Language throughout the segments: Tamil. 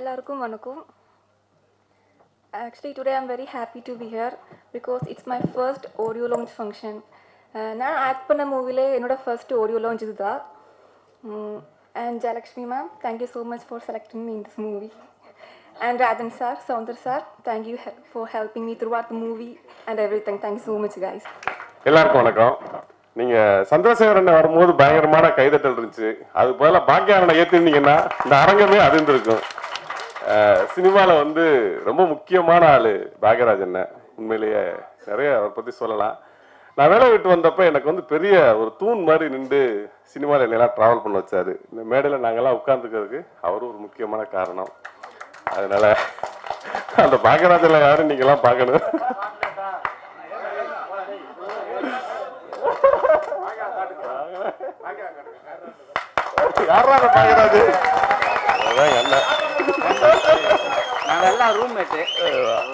எல்லாருக்கும் வணக்கம். Actually today I'm very happy to be here because it's my first audio launch function நான் ஆக்ட் பண்ண மூவிலே என்னோட ஃபர்ஸ்ட் ஆடியோ லான்ச் இதுதான். And Jayalakshmi ma'am thank you so much for selecting me in this movie and Rajan sir Soundar sir thank you for helping me throughout the movie and everything thank you so much guys எல்லாருக்கும் வணக்கம். நீங்க சந்திரசேகரன் வரும்போது பயங்கரமான கைதட்டல் இருந்துச்சு. அது போல பாக்கியாரனை ஏத்திருந்தீங்கன்னா இந்த அரங்கமே அதிர்ந்திருக்கும். சினிமாவில் வந்து ரொம்ப முக்கியமான ஆள் பாக்யராஜ் என்ன உண்மையிலேயே நிறைய அவரை பற்றி சொல்லலாம். நான் வேலை விட்டு வந்தப்ப எனக்கு வந்து பெரிய ஒரு தூண் மாதிரி நின்று சினிமாவில் என்னெல்லாம் ட்ராவல் பண்ண வச்சார். இந்த மேடையில் நாங்கள்லாம் உட்காந்துக்கிறதுக்கு அவரும் ஒரு முக்கியமான காரணம். அதனால் அந்த பாக்யராஜன்ல யாரும் நீங்களாம் பார்க்கணும். யாரா அந்த பாக்யராஜ் அதான் என்ன? எல்லாம் ரூம்மேட்டு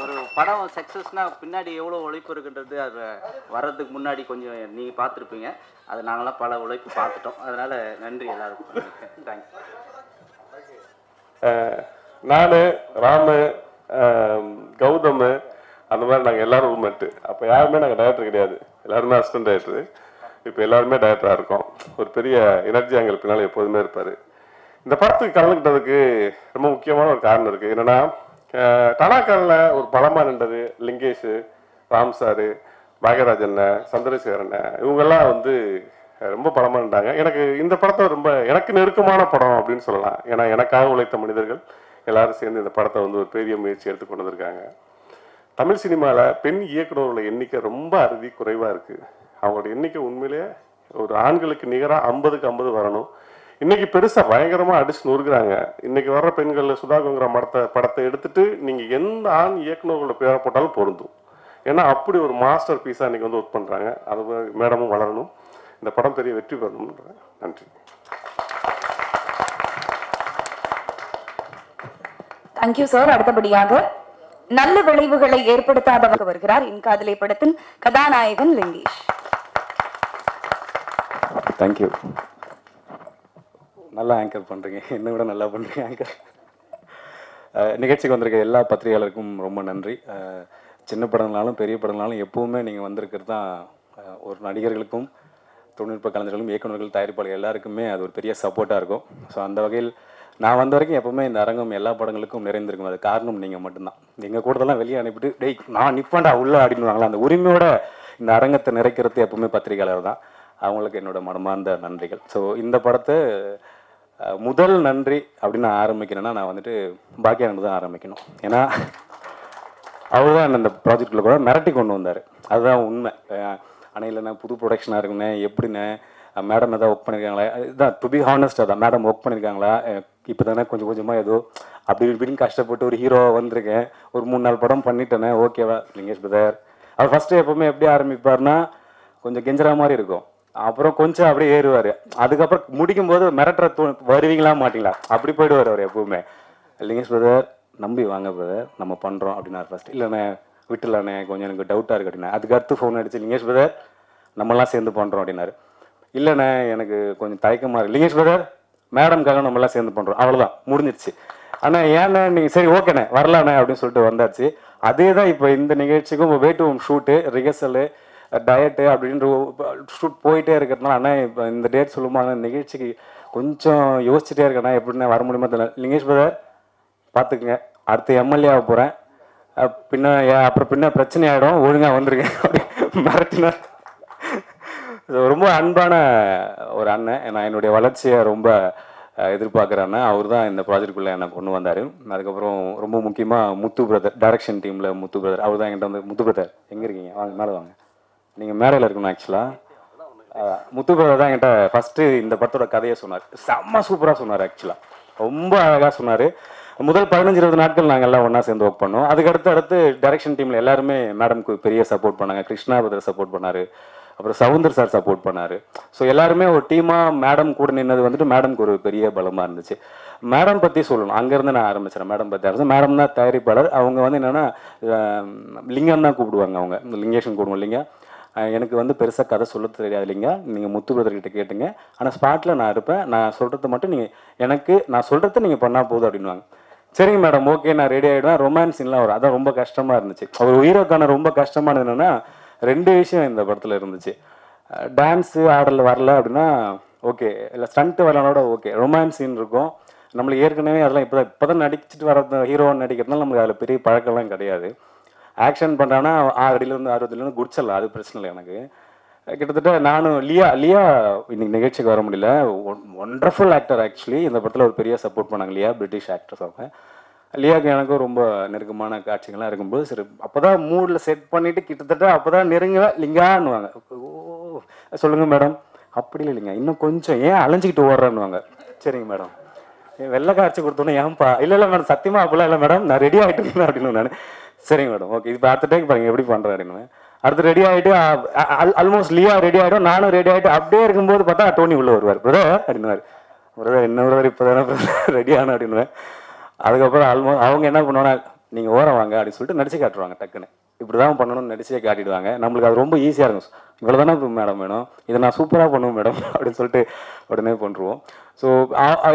ஒரு படம் சக்ஸஸ்னா பின்னாடி எவ்வளோ உழைப்பு இருக்குன்றது அது வர்றதுக்கு முன்னாடி கொஞ்சம் நீங்கள் பார்த்துருப்பீங்க. அது நாங்களாம் பல உழைப்பு பார்த்துட்டோம். அதனால நன்றி எல்லாருக்கும். தேங்க்ஸ் நான் ராமு கௌதம் அந்த மாதிரி நாங்கள் எல்லாரும் ரூம்மேட்டு அப்போ யாருமே நாங்கள் டைரக்டர் கிடையாது. எல்லாருமே அசிஸ்டன்ட் டைரக்டர் இப்போ எல்லாருமே டைரக்டராக இருக்கோம். ஒரு பெரிய எனர்ஜி எங்களுக்கு பின்னால் எப்போதுமே இருப்பார். இந்த படத்துக்கு கலந்துக்கிட்டதுக்கு ரொம்ப முக்கியமான ஒரு காரணம் இருக்குது என்னென்னா டனாக்காரில் ஒரு பலமாக நின்றது லிங்கேஷ் ராம் சாரு பாக்யராஜன் சந்திரசேகரன் இவங்கெல்லாம் வந்து ரொம்ப பலமாக நின்றாங்க. எனக்கு இந்த படத்தை ரொம்ப எனக்கு நெருக்கமான படம் அப்படின்னு சொல்லலாம். ஏன்னா எனக்காக உழைத்த மனிதர்கள் எல்லாரும் சேர்ந்து இந்த படத்தை வந்து ஒரு பெரிய முயற்சி எடுத்து கொண்டு வந்திருக்காங்க. தமிழ் சினிமாவில் பெண் இயக்குநர்களோட எண்ணிக்கை ரொம்ப அறுதி குறைவாக இருக்குது அவங்களோட எண்ணிக்கை உண்மையிலேயே ஒரு ஆண்களுக்கு நிகராக ஐம்பதுக்கு ஐம்பது வரணும். இன்னைக்கு பெருசாக பயங்கரமாக அடிச்சு நொறுக்குறாங்க. இன்னைக்கு வர்ற பெண்கள் சுதாகங்கிற படத்தை படத்தை எடுத்துட்டு நீங்கள் எந்த ஆண் இயக்குனர்களோட பேரை போட்டாலும் பொருந்தும். ஏன்னா அப்படி ஒரு மாஸ்டர் பீஸாக இன்னைக்கு வந்து ஒர்க் பண்ணுறாங்க அது மேடமும் வளரணும். இந்த படம் பெரிய வெற்றி பெறணும்ன்றேன். நன்றி. தேங்க்யூ சார் அடுத்தபடியாக நல்ல விளைவுகளை ஏற்படுத்தாதவர் வருகிறார். இன்காதலை படத்தின் கதாநாயகன் லிங்கேஷ். தேங்க்யூ நல்லா ஆங்கர் பண்ணுறீங்க என்னை விட நல்லா பண்ணுறீங்க ஆங்கர் நிகழ்ச்சிக்கு வந்திருக்க எல்லா பத்திரிகையாளருக்கும் ரொம்ப நன்றி. சின்ன படங்களாலும் பெரிய படங்களாலும் எப்போவுமே நீங்கள் வந்திருக்கிறது தான் ஒரு நடிகர்களுக்கும் தொழில்நுட்ப கலைஞர்களும் இயக்குநர்கள் தயாரிப்பாளர்கள் எல்லாருக்குமே அது ஒரு பெரிய சப்போர்ட்டாக இருக்கும். ஸோ அந்த வகையில் நான் வந்த வரைக்கும் எப்பவுமே இந்த அரங்கம் எல்லா படங்களுக்கும் நிறைந்திருக்கும். அது காரணம் நீங்கள் மட்டும்தான். எங்கள் கூடதெல்லாம் வெளியே அனுப்பிட்டு டேய் நான் நிப்பேன்டா உள்ளே அப்படின்னு அந்த உரிமையோட இந்த அரங்கத்தை நிறைக்கிறது எப்பவுமே பத்திரிகையாளர் தான். அவங்களுக்கு என்னோட மனமார்ந்த நன்றிகள். ஸோ இந்த படத்தை முதல் நன்றி அப்படின்னு நான் ஆரம்பிக்கிறேன்னா நான் வந்துட்டு பாக்கியானது தான் ஆரம்பிக்கணும். ஏன்னா அவர் தான் அந்த ப்ராஜெக்டில் கூட மிரட்டி கொண்டு வந்தார். அதுதான் உண்மை. ஆனால் புது ப்ரொடக்ஷனாக இருக்குண்ணே எப்படிண்ணே? மேடம் ஏதாவது ஒர்க் பண்ணியிருக்காங்களா இதுதான் டு பி ஹானஸ்ட் அதான் மேடம் ஒர்க் பண்ணியிருக்காங்களா இப்போ தானே கொஞ்சம் கொஞ்சமாக ஏதோ அப்படி இப்படின்னு கஷ்டப்பட்டு ஒரு ஹீரோ வந்திருக்கேன். ஒரு மூணு நாள் படம் பண்ணிட்டேனே ஓகேவா லிங்கேஷ் பிரதர். அவர் ஃபஸ்ட்டு எப்போவுமே எப்படி ஆரம்பிப்பார்னா கொஞ்சம் கெஞ்சரா மாதிரி இருக்கும். அப்புறம் கொஞ்சம் அப்படியே ஏறுவார். அதுக்கப்புறம் முடிக்கும் போது மிரட்டுற தூ வருவீங்களா மாட்டீங்களா? அப்படி போயிடுவார் அவர் எப்பவுமே. லிங்கேஷ் பிரதர் நம்பி வாங்க பிரதர் நம்ம பண்ணுறோம் அப்படின்னாரு ஃபர்ஸ்ட் இல்லைண்ணே விட்டுலாண்ணே கொஞ்சம் எனக்கு டவுட்டாக இருக்கு அப்படின்னா அதுக்கு அடுத்து ஃபோன் அடிச்சு லிங்கேஷ் பிரதர் நம்மலாம் சேர்ந்து பண்ணுறோம் அப்படின்னாரு. இல்லைண்ணே எனக்கு கொஞ்சம் தயக்கமாக இருக்கு. லிங்கேஷ் பிரதர் மேடம்காக நம்மலாம் சேர்ந்து பண்ணுறோம் அவ்வளோதான் முடிஞ்சிருச்சு. அண்ணா ஏன்னா நீங்கள் சரி ஓகேண்ணே வரலாண்ணே அப்படின்னு சொல்லிட்டு வந்தாச்சு. அதே தான் இப்போ இந்த நிகழ்ச்சிக்கும் way to shoot rehearsal diet அப்படின்ற ஷூட் போயிட்டே இருக்கிறதுனால அண்ணா இப்போ இந்த டேட் சொல்லுமா நிகழ்ச்சிக்கு கொஞ்சம் யோசிச்சுட்டே இருக்கேண்ணா எப்படிண்ணே வர முடியுமா தெரியல. லிங்கேஷ் பிரதர் பார்த்துக்குங்க அடுத்து எம்எல்ஏ ஆக போகிறேன் பின்ன அப்புறம் பின்ன பிரச்சனை ஆகிடும் ஒழுங்காக வந்திருக்கேன் மிரட்டினார் ரொம்ப அன்பான ஒரு அண்ணன். நான் என்னுடைய வளர்ச்சியை ரொம்ப எதிர்பார்க்குற அண்ணன். அவர் தான் இந்த ப்ராஜெக்ட்குள்ளே என்னை கொண்டு வந்தார். அதுக்கப்புறம் ரொம்ப முக்கியமாக முத்து பிரதர் டைரக்ஷன் டீமில் முத்து பிரதர் அவர் தான் என்கிட்ட வந்து முத்து பிரதர் எங்கே இருக்கீங்க? வாங்க மேலே வாங்க. நீங்கள் மேடையில் இருக்கணும் ஆக்சுவலாக முத்து பிரதர் தான் என்கிட்ட ஃபஸ்ட்டு இந்த படத்தோட கதையை சொன்னார். செம்ம சூப்பராக சொன்னார் ஆக்சுவலாக ரொம்ப அழகாக சொன்னார். முதல் பதினஞ்சு இருபது நாட்கள் நாங்கள் எல்லாம் ஒன்றா சேர்ந்து ஒர்க் பண்ணோம். அதுக்கடுத்து அடுத்து டைரக்ஷன் டீமில் எல்லாருமே மேடம்க்கு பெரிய சப்போர்ட் பண்ணாங்க. கிருஷ்ணா பிரதர் சப்போர்ட் பண்ணார். அப்புறம் சவுந்தர் சார் சப்போர்ட் பண்ணார். ஸோ எல்லாருமே ஒரு டீமாக மேடம் கூட நின்னது வந்துட்டு மேடம்க்கு ஒரு பெரிய பலமாக இருந்துச்சு. மேடம் பற்றி சொல்லணும். அங்கேருந்து நான் ஆரம்பிச்சிடேன் மேடம் பற்றி ஆரம்பிச்சு. மேடம் தான் தயாரிப்பாளர். அவங்க வந்து என்னென்னா லிங்கம் தான் கூப்பிடுவாங்க அவங்க. லிங்கேஷன் கூப்பிடுவோம் லிங்கம். எனக்கு வந்து பெருசாக கதை சொல்ல தெரியாது இல்லைங்க நீங்கள் முத்து பிரதர்கிட்ட கேட்டுங்க. ஆனால் ஸ்பாட்டில் நான் இருப்பேன். நான் சொல்கிறத மட்டும் நீங்கள் எனக்கு நான் சொல்கிறத நீங்கள் பண்ணால் போதும் அப்படின்வாங்க சரிங்க மேடம் ஓகே நான் ரெடி ஆகிடுவேன் ரொமான்ஸ் சீன்லாம் வரும். அதான் ரொம்ப கஷ்டமாக இருந்துச்சு. அவர் ஹீரோக்கான ரொம்ப கஷ்டமானது என்னென்னா ரெண்டு விஷயம் இந்த படத்தில் இருந்துச்சு. டான்ஸு ஆடல் வரல அப்படின்னா ஓகே இல்லை ஸ்டண்ட்டு வரலனோட ஓகே ரொமான்ஸ் சீன் இருக்கும். நம்மளுக்கு ஏற்கனவே அதெல்லாம் இப்போ இப்போ தான் நடிச்சுட்டு வர ஹீரோன்னு நடிக்கிறதுனால நம்மளுக்கு அதில் பெரிய பழக்கம்லாம் கிடையாது. ஆக்ஷன் பண்ணுறான்னா ஆறு அடியிலேருந்து அறுபதுலேருந்து குடிச்சிடலாம் அது பிரச்சனை இல்லை எனக்கு. கிட்டத்தட்ட நானும் லியா லியா இன்னைக்கு நிகழ்ச்சிக்கு வர முடியல. ஒண்டர்ஃபுல் ஆக்டர் ஆக்சுவலி இந்த படத்தில் ஒரு பெரிய சப்போர்ட் பண்ணாங்க லியா பிரிட்டிஷ் ஆக்டர்ஸ் அவங்க. லியாவுக்கு எனக்கும் ரொம்ப நெருக்கமான காட்சிகள்லாம் இருக்கும்போது சரி அப்போ தான் மூடில் செட் பண்ணிவிட்டு கிட்டத்தட்ட அப்போ தான் நெருங்க லிங்கான்னுவாங்க. ஓ சொல்லுங்கள் மேடம். அப்படி இல்லை இல்லைங்க இன்னும் கொஞ்சம் ஏன் அலைஞ்சிக்கிட்டு ஓடுறேன்னுவாங்க. சரிங்க மேடம். வெள்ளை காய்ச்சி கொடுத்தோன்னே ஏன்பா? இல்லை இல்லை மேடம் சத்தியமாக அப்படிலாம் இல்லை மேடம். நான் ரெடி ஆகிட்டு இருந்தேன் அப்படின்னு நான் சரிங்க மேடம் ஓகே இப்போ அடுத்த டேக் பாருங்க எப்படி பண்ணுறாருன்னு அப்படின்னு அடுத்து ரெடி ஆகிட்டு ஆல்மோஸ்ட் லியா ரெடி ஆகிடும் நானும் ரெடி ஆகிட்டு அப்படியே இருக்கும்போது பார்த்தா டோனி உள்ள வருவார். பிரதர் அப்படின்னுவார். பிரதர் என்ன பிரதர் இப்போ தானே ரெடி ஆனேன் அப்படின்னுவேன். அதுக்கப்புறம் ஆல்மோஸ்ட் அவங்க என்ன பண்ணுவாங்கன்னா நீங்கள் ஓரம் வாங்க அப்படின்னு சொல்லிட்டு நடிச்சு காட்டுவாங்க டக்குன்னு. இப்படி தான் பண்ணணும்னு நடிச்சே காட்டிடுவாங்க. நம்மளுக்கு அது ரொம்ப ஈஸியாக இருக்கும். இவ்வளோ தானே மேடம் வேணும்? இதை நான் சூப்பராக பண்ணுவேன் மேடம் அப்படின்னு சொல்லிட்டு உடனே பண்ணுவோம் ஸோ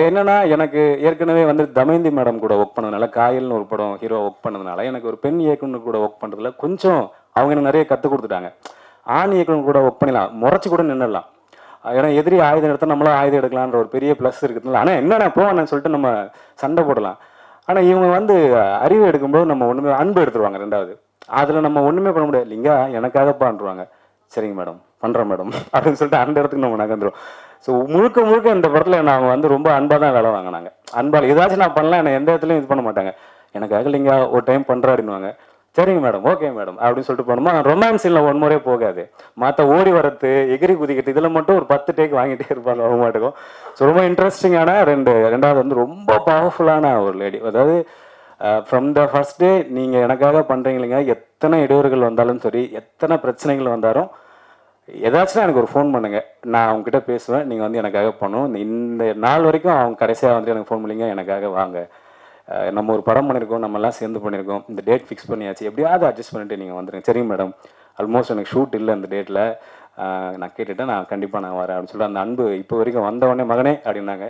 என்னென்னா எனக்கு ஏற்கனவே வந்து தமயந்தி மேடம் கூட ஒர்க் பண்ணதுனால காயல்னு ஒரு படம் ஹீரோ ஒர்க் பண்ணதுனால எனக்கு ஒரு பெண் இயக்குனர் கூட ஒர்க் பண்ணுறதுல கொஞ்சம் அவங்க எனக்கு நிறைய கற்றுக் கொடுத்துட்டாங்க. ஆண் இயக்குனர் கூட ஒர்க் பண்ணலாம் முறைச்சி கூட நின்றுடலாம் ஏன்னா எதிரி ஆயுதம் எடுத்தால் நம்மளும் ஆயுதம் எடுக்கலான்ற ஒரு பெரிய ப்ளஸ் இருக்குதுல்ல ஆனால் என்னென்ன போவேன்னு சொல்லிட்டு நம்ம சண்டை போடலாம். ஆனால் இவங்க வந்து அறிவு எடுக்கும்போது நம்ம ஒன்றுமே அன்பு எடுத்துருவாங்க ரெண்டாவது. அதில் நம்ம ஒன்றுமே பண்ண முடியாது. இல்லைங்க எனக்காக எனக்காகப்பான்ருவாங்க சரிங்க மேடம் பண்ணுறேன் மேடம். அப்படின்னு சொல்லிட்டு அந்த இடத்துக்கு நம்ம நகர்ந்துடும் ஸோ முழுக்க முழுக்க இந்த படத்தில் நாங்கள் அவங்க வந்து ரொம்ப அன்பாக தான் வேலை வாங்கினாங்க. அன்பால் ஏதாச்சும் நான் பண்ணலாம் என்னை எந்த இடத்துலையும் இது பண்ண மாட்டாங்க. எனக்காக இல்லைங்க ஒரு டைம் பண்ணுறாருன்னுவாங்க சரிங்க மேடம் ஓகே மேடம் அப்படின்னு சொல்லிட்டு போனோமா ரொமான்ஸ் இல்லை ஒன் முறையே போகாது. மற்ற ஓடி வரது எகிரி குதிக்கிறது இதில் மட்டும் ஒரு பத்து டேக் வாங்கிட்டே இருப்பாங்க அவங்க மாட்டுக்கும் ஸோ ரொம்ப இன்ட்ரெஸ்டிங்கான ரெண்டு ரெண்டாவது வந்து ரொம்ப பவர்ஃபுல்லான ஒரு லேடி அதாவது ஃப்ரம் த ஃபர்ஸ்ட் டே நீங்கள் எனக்காக பண்ணுறீங்களீங்க எத்தனை இடையூறுகள் வந்தாலும் சரி எத்தனை பிரச்சனைகள் வந்தாலும் ஏதாச்சும் எனக்கு ஒரு ஃபோன் பண்ணுங்க. நான் அவங்ககிட்ட பேசுவேன். நீங்கள் வந்து எனக்காக பண்ணும் இந்த- நாள் வரைக்கும் அவங்க கடைசியாக வந்து எனக்கு ஃபோன் பண்ணிங்க எனக்காக வாங்க. நம்ம ஒரு படம் பண்ணியிருக்கோம் நம்மலாம் சேர்ந்து பண்ணியிருக்கோம் இந்த டேட் ஃபிக்ஸ் பண்ணியாச்சு. எப்படியாவது அட்ஜஸ்ட் பண்ணிட்டு நீங்கள் வந்துடுங்க சரிங்க மேடம் ஆல்மோஸ்ட் எனக்கு ஷூட் இல்லை அந்த டேட்டில் நான் கேட்டுட்டேன். நான் கண்டிப்பாக நான் வரேன் அப்படின்னு சொல்லிட்டு அந்த அன்பு இப்போ வரைக்கும் வந்த உடனே மகனே அப்படின்னாங்க.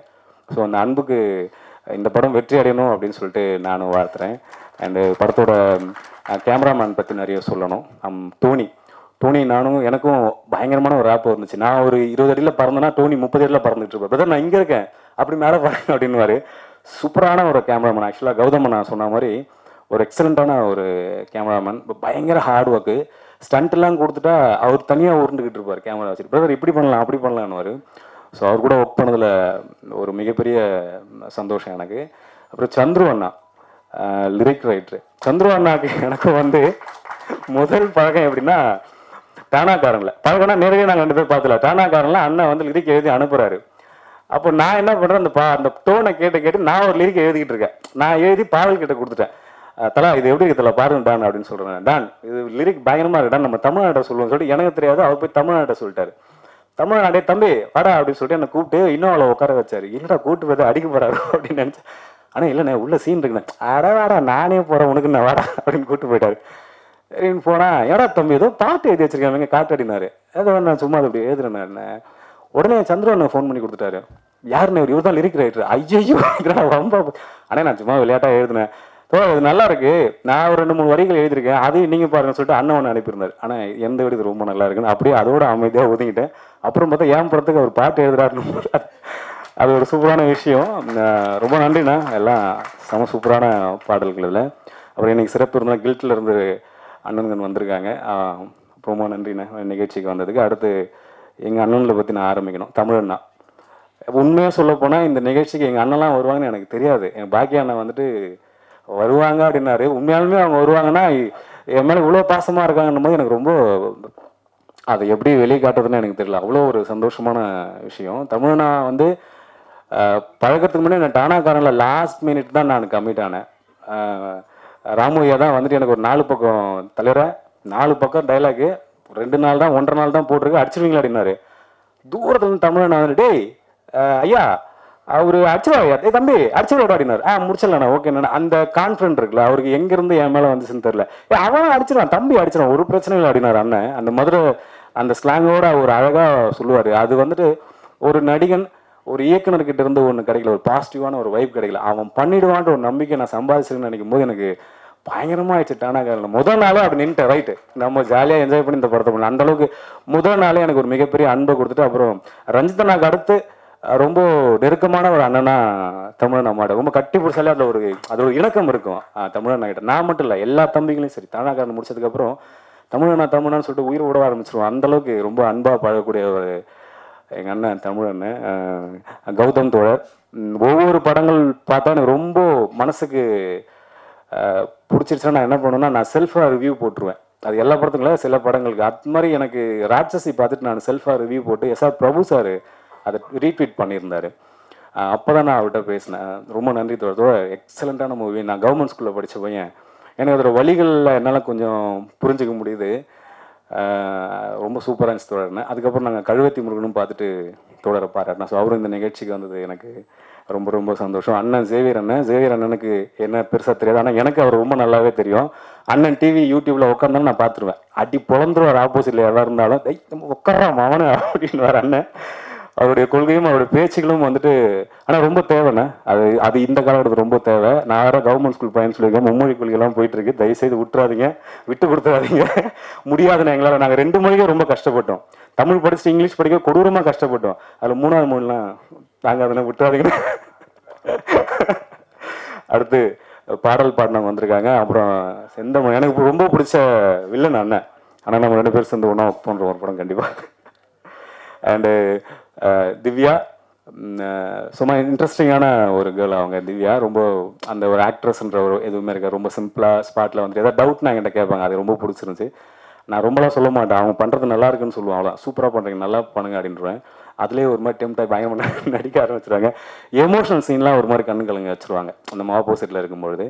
ஸோ அந்த அன்புக்கு இந்த படம் வெற்றி அடையணும் அப்படின்னு சொல்லிட்டு நானும் வாழ்த்துறேன். அண்டு படத்தோட கேமராமேன் பற்றி நிறைய சொல்லணும். அம், டோனி நானும் எனக்கும் பயங்கரமான ஒரு ஆப் இருந்துச்சு. நான் ஒரு இருபது அடியில் பறந்தேன்னா டோனி முப்பது அடியில் பறந்துட்டு இருப்பேன் பிரதர் நான் இங்கே இருக்கேன். அப்படி மேலே பாருங்க அப்படின்னுவாரு. சூப்பரான ஒரு கேமராமேன் ஆக்சுவலாக கௌதமன் நான் சொன்ன மாதிரி ஒரு எக்ஸலண்ட்டான ஒரு கேமராமேன் பயங்கர ஹார்ட் ஒர்க்கு ஸ்டண்ட்லாம் கொடுத்துட்டா அவர் தனியாக உருண்டுக்கிட்டு இருப்பார் கேமரா வச்சுட்டு. பிரதர் இப்படி பண்ணலாம் அப்படி பண்ணலான்னு ஸோ அவர் கூட ஒர்க் பண்ணதில் ஒரு மிகப்பெரிய சந்தோஷம் எனக்கு. அப்புறம் சந்துரு அண்ணா லிரிக் ரைட்ரு சந்துரு அண்ணாக்கு எனக்கு வந்து முதல் பழக்கம் எப்படின்னா டானாக்காரங்கள பழக்கம்னா நேரடியாக நாங்கள் ரெண்டு பேர் பார்த்துல டானாக்காரங்கள அண்ணன் வந்து லிரிக் எழுதி அனுப்புகிறாரு அப்போ நான் என்ன பண்ணுறேன் அந்த பா அந்த டோனை கேட்டு கேட்டு நான் ஒரு லிரிக் எழுதிக்கிட்டு இருக்கேன். நான் எழுதி பாவல் கிட்ட கொடுத்துட்டேன். தலா இது எப்படி இருக்கு தலா? பாருங்க டான் அப்படின்னு சொல்கிறேன் டான் இது லிரிக் பயங்கரமா இருக்கு. டான் நம்ம தமிழ்நாட்டை சொல்லுவோம் சொல்லிட்டு எனக்கு தெரியாது அவர் போய் தமிழ்நாட்டை சொல்லிட்டாரு. தமிழ்நாடே தம்பி வாடா அப்படின்னு சொல்லிட்டு என்னை கூப்பிட்டு இன்னும் அவளை உட்கார வச்சாரு. இல்லைடா கூட்டு போய் அடிக்க போறாரு அப்படின்னு நினைச்சேன். ஆனா இல்லைண்ணே உள்ள சீன் இருக்குண்ணே. அட வாடா நானே போறேன் உனக்கு நான் வாடா அப்படின்னு கூட்டு போயிட்டாரு. சரின்னு போனா ஏடா தம்பி ஏதோ பாட்டு எழுதி வச்சிருக்காங்க காட்டு அடினாரு. ஏதோ நான் சும்மா அது அப்படி எழுதுறேன் உடனே சந்திரன் ஃபோன் பண்ணி கொடுத்துட்டாரு. யாருன்னு இவர் தான் லிரிக் ரைட்டர் ஐயோ ரொம்ப அண்ணே நான் சும்மா விளையாட்டா எழுதினேன். ஓ இது நல்லா இருக்கு. நான் ஒரு ரெண்டு மூணு வரிகள் எழுதியிருக்கேன். அதையும் நீங்க பாருங்கன்னு சொல்லிட்டு அண்ணன் ஒன்று அனுப்பியிருந்தார். ஆனா எந்த விட இது ரொம்ப நல்லா இருக்குன்னு அப்படியே அதோட அமைதியா ஒதுங்கிட்டேன். அப்புறம் பார்த்தா ஏன் படத்துக்கு அவர் பாட்டு எழுதுறாருன்னு அது ஒரு சூப்பரான விஷயம். ரொம்ப நன்றிண்ணா. எல்லாம் செம சூப்பரான பாடல்கள் இதில். அப்புறம் இன்னைக்கு சிறப்பு இருந்தால் கில்ட்டில் இருந்து அண்ணன்கள் வந்திருக்காங்க. ரொம்ப நன்றிண்ணா. நிகழ்ச்சிக்கு வந்ததுக்கு. அடுத்து எங்கள் அண்ணன்களை பற்றி நான் ஆரம்பிக்கணும். தமிழண்ணா. உண்மையாக சொல்லப்போனால் இந்த நிகழ்ச்சிக்கு எங்கள் அண்ணன்லாம் வருவாங்கன்னு எனக்கு தெரியாது. என் பாக்கிய அண்ணன் வந்துட்டு வருவாங்க அப்படின்னாரு. உண்மையாலுமே அவங்க வருவாங்கன்னா என் மேலே இவ்வளோ பாசமாக இருக்காங்கன்னும் போது எனக்கு ரொம்ப அதை எப்படி வெளியே காட்டுறதுன்னு எனக்கு தெரியல. அவ்வளோ ஒரு சந்தோஷமான விஷயம். தமிழ்னா வந்து பழகிறதுக்கு முன்னாடி நான் டானாக்காரனில் லாஸ்ட் மினிட் தான் நான் கம்மிட் ஆனேன். ராமுயா தான் வந்துட்டு எனக்கு ஒரு நாலு பக்கம் தலைவரை நாலு பக்கம் டைலாகு ரெண்டு நாள் தான் ஒன்றரை நாள் தான் போட்டிருக்கு அடிச்சிருவீங்களா அப்படின்னாரு. தூரத்துல இருந்து நான் வந்து டேய் ஐயா அவரு அடிச்சிருவாயா ஏ தம்பி அடிச்சிருவாடா அப்படின்னாரு. ஆ முடிச்சிடலாம் ஓகே அந்த கான்ஃபிடன்ட் இருக்குல்ல அவருக்கு எங்கேருந்து என் மேலே வந்துச்சுன்னு தெரியல. ஏ அவன் அடிச்சிருவான் தம்பி அடிச்சிருவான் ஒரு பிரச்சனையும் இல்லை அப்படின்னாரு அண்ணன். அந்த மதுரை அந்த ஸ்லாங்கோட அவர் அழகாக சொல்லுவார். அது வந்துட்டு ஒரு நடிகன் ஒரு இயக்குனர்கிட்ட இருந்து ஒன்று கிடைக்கல ஒரு பாசிட்டிவான ஒரு வைப் கிடைக்கல. அவன் பண்ணிடுவான்ற ஒரு நம்பிக்கை நான் சம்பாதிச்சிருன்னு நினைக்கும் போது எனக்கு பயங்கரமாக ஆயிடுச்சு டானா முதல் நாளே அப்படி நின்ட்டேன் ரைட்டு நம்ம ஜாலியாக என்ஜாய் பண்ணி இந்த படத்தை பண்ணலாம் அந்த அளவுக்கு முதல் நாளே எனக்கு ஒரு மிகப்பெரிய அன்பை கொடுத்துட்டு அப்புறம் ரஞ்சிதனாக்கு அடுத்து ரொம்ப நெருக்கமான ஒரு அண்ணனா தமிழன் அம்மாட்ட. ரொம்ப கட்டி பிடிச்சாலே அதில் ஒரு அது ஒரு இணக்கம் இருக்கும் தமிழன் கிட்ட நான் மட்டும் இல்லை எல்லா தம்பிகளையும் சரி தானாக்காரன் முடிச்சதுக்கப்புறம் தமிழனா தமிழனான்னு சொல்லிட்டு உயிர் விட ஆரம்பிச்சிருவோம். அந்தளவுக்கு ரொம்ப அன்பாக பழகக்கூடிய ஒரு எங்கள் அண்ணன் தமிழண்ண கௌதம் தோழர். ஒவ்வொரு படங்கள் பார்த்தா எனக்கு ரொம்ப மனசுக்கு பிடிச்சிருச்சுன்னா நான் என்ன பண்ணுவேன்னா நான் செல்ஃபாக ரிவ்யூ போட்டுருவேன். அது எல்லா படத்துக்கும் சில படங்களுக்கு. அது மாதிரி எனக்கு ராட்சசி பார்த்துட்டு நான் செல்ஃபாக ரிவ்யூ போட்டு எஸ் ஆர் பிரபு சார் அதை ரீட்வீட் பண்ணியிருந்தாரு. அப்போ தான் நான் அவர்கிட்ட பேசினேன். ரொம்ப நன்றி தோழர். எக்ஸலண்ட்டான மூவி நான் கவர்மெண்ட் ஸ்கூலில் படித்த பையன். எனக்கு அதோட வழிகளில் என்னால் கொஞ்சம் புரிஞ்சுக்க முடியுது. ரொம்ப சூப்பராக இருந்துச்சு தோழர்னு அதுக்கப்புறம் நாங்கள் கழுவத்தி முருகனும் பார்த்துட்டு தொடர பாராட்டினோம். ஸோ அவரும் இந்த நிகழ்ச்சிக்கு வந்தது எனக்கு ரொம்ப ரொம்ப சந்தோஷம். அண்ணன் சேவியர் அண்ணன். சேவியர் அண்ணனுக்கு என்ன பெருசாக தெரியாது. ஆனால் எனக்கு அவர் ரொம்ப நல்லாவே தெரியும். அண்ணன் டிவி யூடியூப்பில் உட்காந்தாலும் நான் பார்த்துருவேன். அடி பொழந்துருவார் ஆப்போசிட்டில் எவ்வளோ இருந்தாலும் "டேய், உட்காரான் அவனு அப்படின்னு அண்ணன். அவருடைய கொள்கையும் அவருடைய பேச்சுகளும் வந்துட்டு ஆனால் ரொம்ப தேவைண்ணே. அது அது இந்த காலகட்டத்தில் ரொம்ப தேவை. நான் வேற கவர்மெண்ட் ஸ்கூல் பயன் சொல்லியிருக்கேன் மும்மொழி கொள்கைலாம் போயிட்டு இருக்கு தயவுசெய்து விட்டுறாதீங்க. விட்டு கொடுத்துறாதீங்க. முடியாதுண்ணே எங்களால். நாங்கள் ரெண்டு மொழியும் ரொம்ப கஷ்டப்பட்டோம். தமிழ் படிச்சுட்டு இங்கிலீஷ் படிக்க கொடூரமாக கஷ்டப்பட்டோம். அதில் மூணாவது மொழிலாம் நாங்கள் அதெல்லாம் விட்டுறாதீங்க அடுத்து பாடல் பாடினவங்க வந்திருக்காங்க. அப்புறம் செந்தமன் எனக்கு ரொம்ப பிடிச்ச வில்லன் அண்ணன். ஆனால் நம்ம ரெண்டு பேரும் சேர்ந்து ஒன்றா ஒர்க் பண்ணுறோம் ஒரு படம் கண்டிப்பாக அண்டு திவ்யா சும்மா இன்ட்ரெஸ்டிங்கான ஒரு கேர்ள் அவங்க. திவ்யா ரொம்ப அந்த ஒரு ஆக்ட்ரஸ்ன்ற ஒரு எதுவுமே இருக்கா ரொம்ப சிம்பிளாக ஸ்பாட்டில் வந்துட்டு ஏதாவது டவுட்னா என்கிட்ட கேட்பாங்க. அது ரொம்ப பிடிச்சிருந்துச்சு. நான் ரொம்பலாம் சொல்ல மாட்டேன். அவங்க பண்ணுறது நல்லா இருக்குன்னு சொல்லுவாங்க. அவ்வளோ சூப்பராக பண்ணுறீங்க நல்லா பண்ணுங்க அப்படின்றேன். அதுலேயே ஒரு மாதிரி டெம்டாக பயங்கரமாக நடிக்க ஆரம்பிச்சிருவாங்க. எமோஷனல் சீன்லாம் ஒரு மாதிரி கண்ணு கலங்க வச்சுருவாங்க. அந்த ஆப்போசிட்டில் இருக்கும்பொழுது.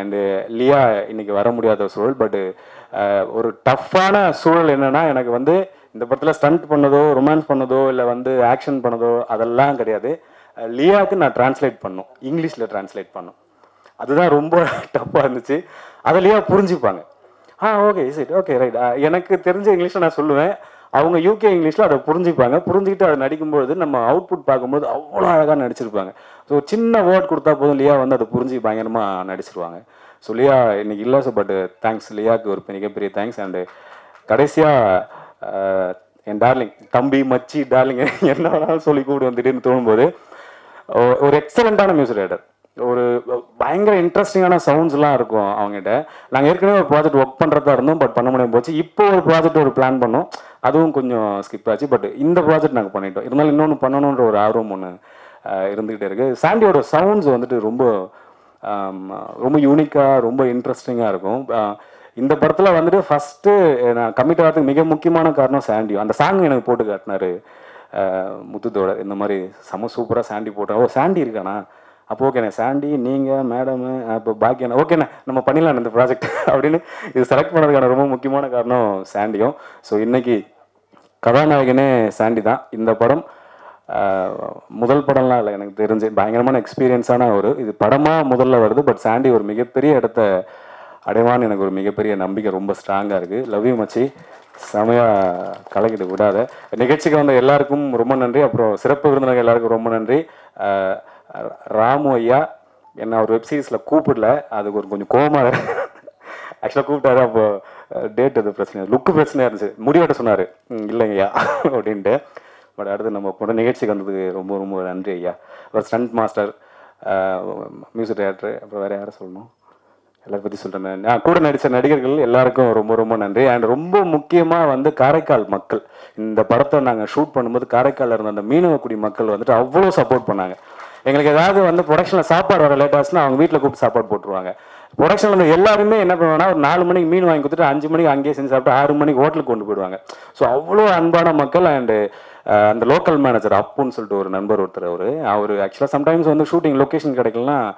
அண்டு லியா இன்னைக்கு வர முடியாத சூழல். பட்டு ஒரு டஃப்பான சூழல் என்னன்னா எனக்கு வந்து இந்த படத்தில் ஸ்டண்ட் பண்ணதோ ரொமான்ஸ் பண்ணதோ இல்லை வந்து ஆக்ஷன் பண்ணதோ அதெல்லாம் கிடையாது. லியாவுக்கு நான் டிரான்ஸ்லேட் பண்ணும். இங்கிலீஷில் டிரான்ஸ்லேட் பண்ணும். அதுதான் ரொம்ப டஃப்பாக இருந்துச்சு. அதை லியா புரிஞ்சுப்பாங்க. ஆ okay is it okay right எனக்கு தெரிஞ்ச இங்கிலீஷில் நான் சொல்லுவேன். அவங்க யூகே இங்கிலீஷில் அதை புரிஞ்சுப்பாங்க. புரிஞ்சுக்கிட்டு அதை நடிக்கும்போது நம்ம அவுட்புட் பார்க்கும்போது அவ்வளோ அழகாக நடிச்சிருப்பாங்க. ஸோ சின்ன வேர்ட் கொடுத்தா போதும் லியா வந்து அதை புரிஞ்சு பயங்கரமாக நடிச்சிருவாங்க. ஸோ லியா இன்னைக்கு இல்லை பட் தேங்க்ஸ் லியாவுக்கு ஒரு மிகப்பெரிய தேங்க்ஸ் அண்டு கடைசியாக என் டார்லிங் தம்பி மச்சி டார்லிங் என்ன வேணாலும் சொல்லி கூப்பிட்டு திடீர்னு தோணும்போது ஒ- ஒரு எக்ஸலண்ட்டான மியூசிக் ரைட்டர் ஒரு பயங்கர இன்ட்ரெஸ்டிங்கான சவுண்ட்ஸ்லாம் இருக்கும் அவங்ககிட்ட. நாங்கள் ஏற்கனவே ஒரு ப்ராஜெக்ட் ஒர்க் பண்ணுறதா இருந்தோம் பட் பண்ண முடியாமல் போச்சு. இப்போ ஒரு ப்ராஜெக்ட் ஒரு பிளான் பண்ணோம். அதுவும் கொஞ்சம் ஸ்கிப் ஆச்சு பட் இந்த ப்ராஜெக்ட் நாங்கள் பண்ணிட்டோம். இருந்தாலும் இன்னொன்று பண்ணணுன்ற ஒரு ஆர்வம் ஒன்று இருந்துகிட்டே இருக்கு. சாண்டியோட சவுண்ட்ஸ் வந்துட்டு ரொம்ப ரொம்ப யூனிக்காக ரொம்ப இன்ட்ரெஸ்டிங்காக இருக்கும். இந்த படத்தில் வந்துட்டு ஃபஸ்ட்டு நான் கமிட் ஆகிறதுக்கு மிக முக்கியமான காரணம் சாண்டியோ அந்த சாங் எனக்கு போட்டு காட்டினாரு முத்துத்தோட இந்த மாதிரி செம சூப்பராக சாண்டி போட்டேன் ஓ சாண்டி இருக்கானா? அப்போ ஓகேண்ணே சாண்டி நீங்கள் மேடமு அப்போ பாக்கியண்ணா ஓகேண்ணே நம்ம பண்ணிடலாம் இந்த ப்ராஜெக்ட் அப்படின்னு இது செலக்ட் பண்ணதுக்கான ரொம்ப முக்கியமான காரணம் சாண்டியும் ஸோ இன்னைக்கு கதாநாயகனே சாண்டி தான். இந்த படம் முதல் படம்லாம் இல்லை எனக்கு தெரிஞ்சு. பயங்கரமான எக்ஸ்பீரியன்ஸான ஒரு இது படமாக முதல்ல வருது பட் சாண்டி ஒரு மிகப்பெரிய இடத்த அடைவான்னு எனக்கு ஒரு மிகப்பெரிய நம்பிக்கை ரொம்ப ஸ்ட்ராங்காக இருக்குது லவ் யூ மச்சி. செமையாக கலக்கிட்டு விடாத. நிகழ்ச்சிக்கு வந்த எல்லாருக்கும் ரொம்ப நன்றி. அப்புறம் சிறப்பு விருந்தினர் எல்லாருக்கும் ரொம்ப நன்றி. ராமு ஐயா என்ன ஒரு வெப்சீரிஸில் கூப்பிடல. அதுக்கு ஒரு கொஞ்சம் கோவமாக ஆக்சுவலாக கூப்பிட்டாரு. அப்போ டேட் அது பிரச்சனை லுக்கு பிரச்சனையாக இருந்துச்சு. முடிவெட்ட சொன்னார். இல்லைங்கய்யா அப்படின்ட்டு. பட் அடுத்து நம்ம போன நிகழ்ச்சிக்கு வந்ததுக்கு ரொம்ப ரொம்ப நன்றி ஐயா. அப்புறம் ஸ்டண்ட் மாஸ்டர் மியூசிக் டைரக்டர் அப்புறம் வேறு யாரை சொல்லணும்? எல்லாரும் பற்றி சொல்கிறேன் நான் கூட நடித்த நடிகர்கள் எல்லாருக்கும் ரொம்ப ரொம்ப நன்றி. அண்ட் ரொம்ப முக்கியமாக வந்து காரைக்கால் மக்கள். இந்த படத்தை நாங்கள் ஷூட் பண்ணும்போது காரைக்காலில் இருந்த அந்த மீனவக்குடி மக்கள் வந்துட்டு அவ்வளோ சப்போர்ட் பண்ணாங்க. எங்களுக்கு ஏதாவது வந்து ப்ரொடக்ஷனில் சாப்பாடு வர லேட் ஆச்சுன்னா அவங்க வீட்டில் கூப்பிட்டு சாப்பாடு போட்டுருவாங்க. ப்ரொடக்ஷனில் வந்து எல்லாருமே என்ன பண்ணுவாங்கன்னா ஒரு நாலு மணிக்கு மீன் வாங்கி கொடுத்துட்டு அஞ்சு மணிக்கு அங்கேயே செஞ்சு சாப்பிட்டு ஆறு மணிக்கு ஹோட்டலுக்கு கொண்டு போயிடுவாங்க. ஸோ அவ்வளோ அன்பான மக்கள் அண்டு அந்த லோக்கல் மேனேஜர் அப்புன்னு சொல்லிட்டு ஒரு நண்பர் ஒருத்தர் அவர். அவர் ஆக்சுவலாக சம்டைம்ஸ் வந்து ஷூட்டிங் லொக்கேஷன் கிடைக்கலாம்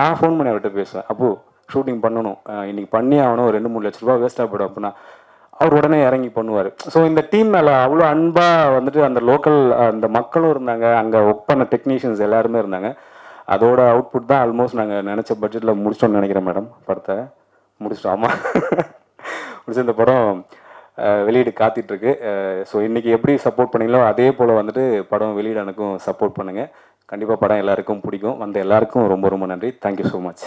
நான் ஃபோன் பண்ணி அவர்கிட்ட பேசுவேன். அப்போ ஷூட்டிங் பண்ணணும். இன்னைக்கு பண்ணி ஆகணும். ரெண்டு மூணு லட்ச ரூபா வேஸ்ட்டாக போயிடும் அப்படின்னா அவர் உடனே இறங்கி பண்ணுவார். ஸோ இந்த டீம் மேலே அவ்வளோ அன்பாக வந்துட்டு அந்த லோக்கல் அந்த மக்களும் இருந்தாங்க. அங்கே ஒர்க் பண்ண டெக்னீஷியன்ஸ் எல்லாருமே இருந்தாங்க. அதோட அவுட்புட் தான் ஆல்மோஸ்ட் நாங்கள் நினச்ச பட்ஜெட்டில் முடிச்சோம்னு நினைக்கிறேன் மேடம் படத்தை முடிச்சிட்டோம்? ஆமாம் முடிச்ச இந்த படம் வெளியீடு காத்திட்ருக்கு. ஸோ இன்றைக்கி எப்படி சப்போர்ட் பண்ணீங்களோ அதே போல் வந்துட்டு படம் வெளியீடு எனக்கும் சப்போர்ட் பண்ணுங்கள் கண்டிப்பாக படம் எல்லாருக்கும் பிடிக்கும். வந்த எல்லாருக்கும் ரொம்ப ரொம்ப நன்றி. Thank you so much